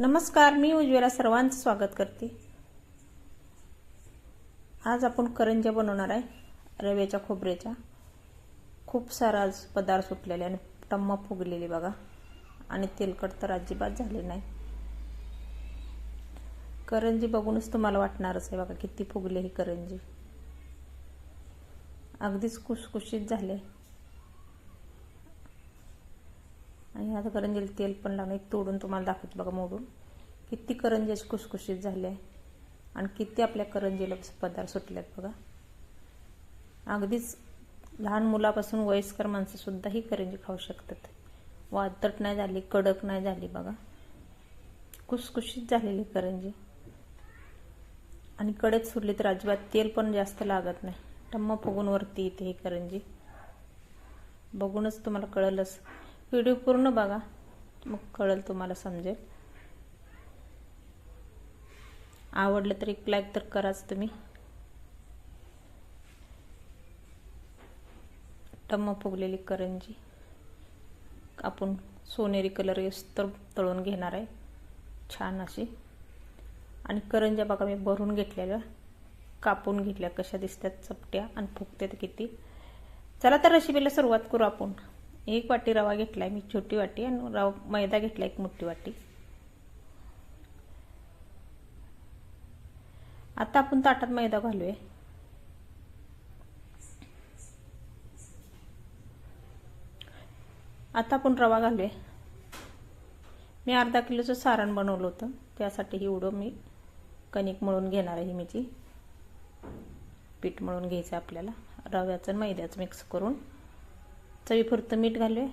नमस्कार मी उज्ज्वला सर्वांचं स्वागत करते. आज आपण करंज्या बनवणार आहे रव्याच्या खोबऱ्याच्या. खूप सारा आज पदार्थ सुटलेले आणि टम्मा फुगलेली बघा. आणि तेलकट तर अजिबात झाले नाही. करंजी बघूनच तुम्हाला वाटणारच आहे बघा किती फुगले ही करंजी. अगदीच कुसकुशीत झाले. आणि आता करंजीला तेल पण लागलं एक तोडून तुम्हाला दाखवत बघा मोडून. किती करंजी अशी खुसखुशीत झाली. आहे आणि किती आपल्या करंजीला पदार्थ सुटलेत बघा. अगदीच लहान मुलापासून वयस्कर माणसंसुद्धा ही करंजी खाऊ शकतात. वातट नाही झाली कडक नाही झाली बघा. खुसखुशीत झालेली करंजी. आणि कडक सुटली तर अजिबात तेल पण जास्त लागत नाही. टम्म फुगून वरती येते ही करंजी. बघूनच तुम्हाला कळलंच. व्हिडिओ पूर्ण बघा. मग कळेल तुम्हाला समजेल. आवडलं तर एक लाईक तर कराच तुम्ही. टम्म फुगलेली करंजी. आपण सोनेरी कलर तर तळून घेणार आहे. छान अशी. आणि करंज्या बघा मी भरून घेतलेल्या. कापून घेतल्या. कशा दिसतात चपट्या. आणि फुगतात किती. चला तर रेसिपीला सुरुवात करू आपण. एक वाटी रवा घेतलाय मी छोटी वाटी आणि रवा मैदा घेतला एक मोठी वाटी. आता आपण ताटात मैदा घालूया. आता आपण रवा घालूया. मी अर्धा किलोचं सारण बनवलं होतं. त्यासाठी ही मी. कणिक मळून घेणार आहे मीची पीठ मळून घ्यायचं आपल्याला. रव्याचं मैद्याचं मिक्स करून. चवीपुरतं मीठ घालूया.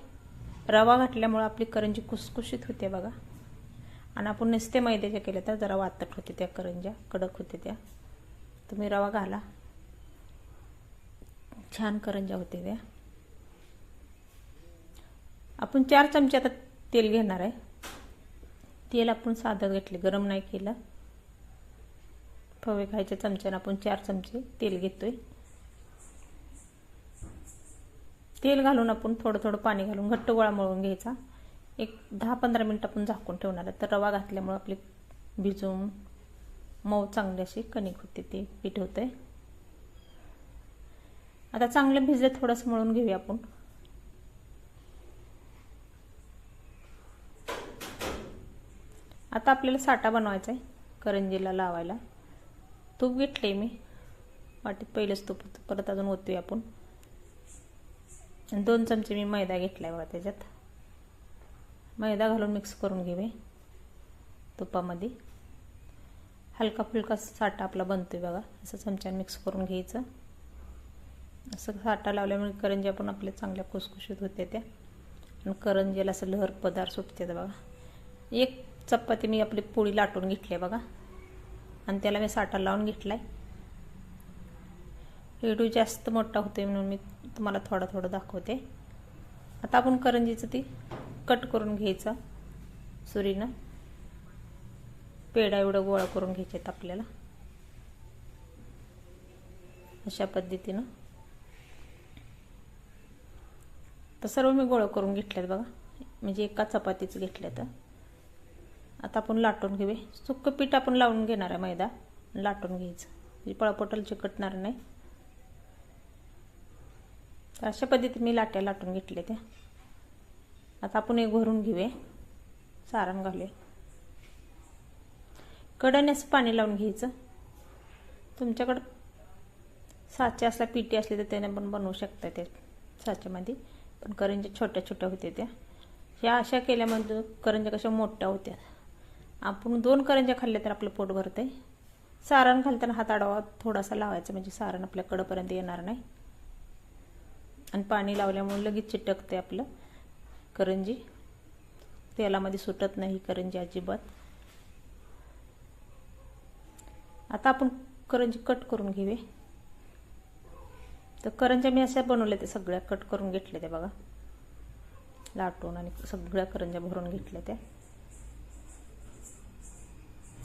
रवा घातल्यामुळं आपली करंजी कुसकुशीत होते बघा. आणि आपण नुसते मैद्याच्या केल्या तर जरा वातट होते त्या करंज्या कडक होते त्या. तुम्ही रवा घाला. छान करंज्या होते त्या. आपण चार चमचे आता तेल घेणार आहे. तेल आपण साधं घेतले गरम नाही केलं. फवे खायच्या चमच्यानं आपण चार चमचे तेल घेतोय. तेल घालून आपण थोडं थोडं पाणी घालून घट्ट गोळा मळून घ्यायचा. एक दहा पंधरा मिनटं आपण झाकून ठेवणार आहे. तर रवा घातल्यामुळे आपली भिजून मऊ चांगली अशी कणिक होते ते पीठ होते. आता चांगलं भिजले थोडंसं मळून घेऊया आपण. आता आपल्याला साठा बनवायचा आहे करंजीला लावायला. तूप घेतले मी. वाटीत पहिलंच तूप परत अजून ओतूया आपण. आणि दोन चमचे मी मैदा घेतला आहे बघा त्याच्यात. मैदा घालून मिक्स करून घेवे तुपामध्ये. हलका फुलका साठा आपला बनतोय बघा असं चमच्याने मिक्स करून घ्यायचं. असं साठा लावल्यामुळे करंज्या पण आपल्या चांगल्या खुसखुशीत होते त्या. आणि करंजेला असं लहर पदार्थ सुटते बघा. एक चपाती मी आपली पोळी लाटून घेतली आहे बघा. आणि त्याला मी साठा लावून घेतला आहे व्हिडिओ जास्त मोठा होते म्हणून मी तुम्हाला थोडं थोडं दाखवते. आता आपण करंजीचं ती कट करून घ्यायचं सुरीनं. पेढा एवढं गोळा करून घ्यायचे आहेत आपल्याला. अशा पद्धतीनं. तर सर्व मी गोळा करून घेतल्यात बघा. म्हणजे एका चपातीचं घेतल्या तर आता आपण लाटून घेऊया. सुक्क पीठ आपण लावून घेणार आहे मैदा. लाटून घ्यायचं. म्हणजे पळपटल चिकटणार नाही. तर अशा पद्धतीने मी लाट्या लाटून घेतले त्या. आता आपण एक भरून घेऊया. सारण घालूया. कडण्यास पाणी लावून घ्यायचं. तुमच्याकडं साचे असला पिटी असली तर त्याने पण बनवू शकता ते साच्यामध्ये. पण करंज्या छोट्या छोट्या होत्या त्या. ह्या अशा केल्यामध्ये करंज्या कशा मोठ्या होत्या. आपण दोन करंज्या खाल्ल्या तर आपलं पोट भरतंय. सारण घालताना हात आडावा थोडासा लावायचा म्हणजे सारण आपल्या कडपर्यंत येणार नाही. आणि पाणी लावल्यामुळे लगेच चिटकते आपलं. करंजी. तेलामध्ये सुटत नाही करंजी अजिबात. आता आपण करंजी कट करून घेऊया. तर करंज्या मी अशा बनवल्या त्या सगळ्या कट करून घेतल्या त्या बघा. लाटून आणि सगळ्या करंज्या भरून घेतल्या त्या.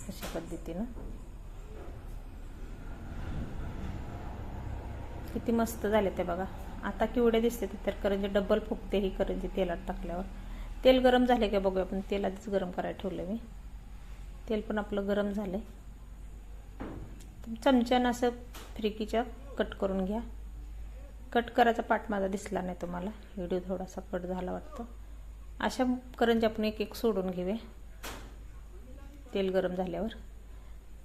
अशा पद्धतीनं. किती मस्त झाले ते बघा. आता किवडे दिसते तर करंजी डबल फुगते ही करंजी तेलात टाकल्यावर. तेल गरम झाले का बघूया आपण तेल आधीच गरम करायला ठेवलं मी. तेल पण आपलं गरम झालं आहे चमच्यानं असं फ्रिकीच्या कट करून घ्या. कट करायचा पाठ माझा दिसला नाही तुम्हाला. व्हिडिओ थोडासा कट झाला वाटतं. अशा करंजी आपण एक एक सोडून घेऊया. तेल गरम झाल्यावर.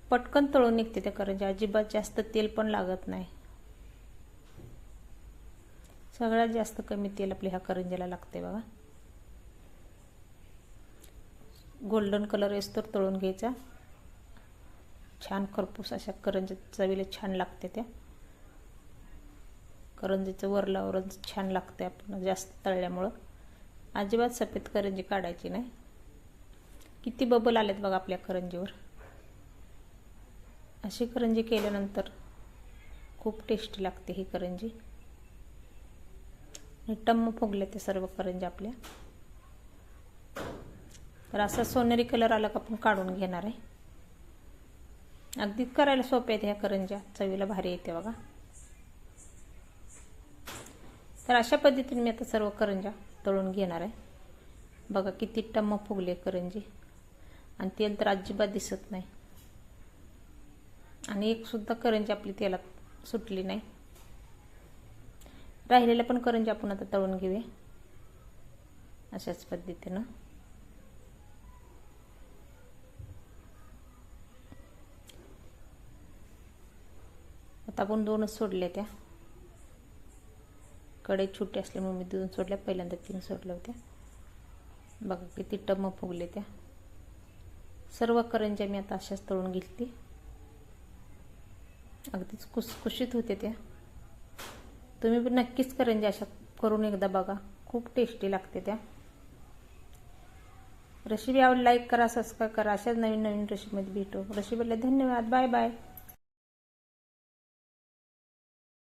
पटकन तळून निघते त्या करंजी. अजिबात जास्त तेल पण लागत नाही. सगळ्यात जास्त कमी तेल आपल्या ह्या करंजीला लागते बघा. गोल्डन कलर येस तर तळून घ्यायचा. छान खरपूस अशा करंजी चवीला छान लागते त्या. करंजीचं वरलावरच छान लागते आपण जास्त तळल्यामुळं. अजिबात सफेद करंजी काढायची नाही. किती बबल आलेत बघा आपल्या करंजीवर. अशी करंजी केल्यानंतर खूप टेस्टी लागते ही करंजी. टम्म फुगले ते सर्व करंजी आपल्या. तर असा सोनेरी कलर आला का आपण काढून घेणार आहे. अगदी करायला सोप्या आहेत ह्या करंज्या. चवीला भारी येते बघा. तर अशा पद्धतीने मी आता सर्व करंज्या तळून घेणार आहे. बघा किती टम्म फुगले करंजी. आणि तेल तर अजिबात दिसत नाही. आणि एकसुद्धा करंजी आपली तेलात सुटली नाही. राहिलेल्या पण करंजी आपण आता तळून घेऊया. अशाच पद्धतीनं. आता आपण दोनच सोडल्या त्या. कडे छोटे असल्यामुळे मी दोन सोडल्या. पहिल्यांदा तीन सोडल्या होत्या. बघा किती टम फुगले त्या. सर्व करंज्या मी आता अशाच तळून घेतली. अगदीच कुसकुशीत होते त्या. तुम्ही पण नक्कीच करंजी अशा करून एकदा बघा. खूप टेस्टी लागते त्या. रेसिपी आवड लाईक करा सबस्क्राईब करा. अशाच नवीन नवीन रेसिपीमध्ये भेटू. रेसिपीला धन्यवाद. Bye bye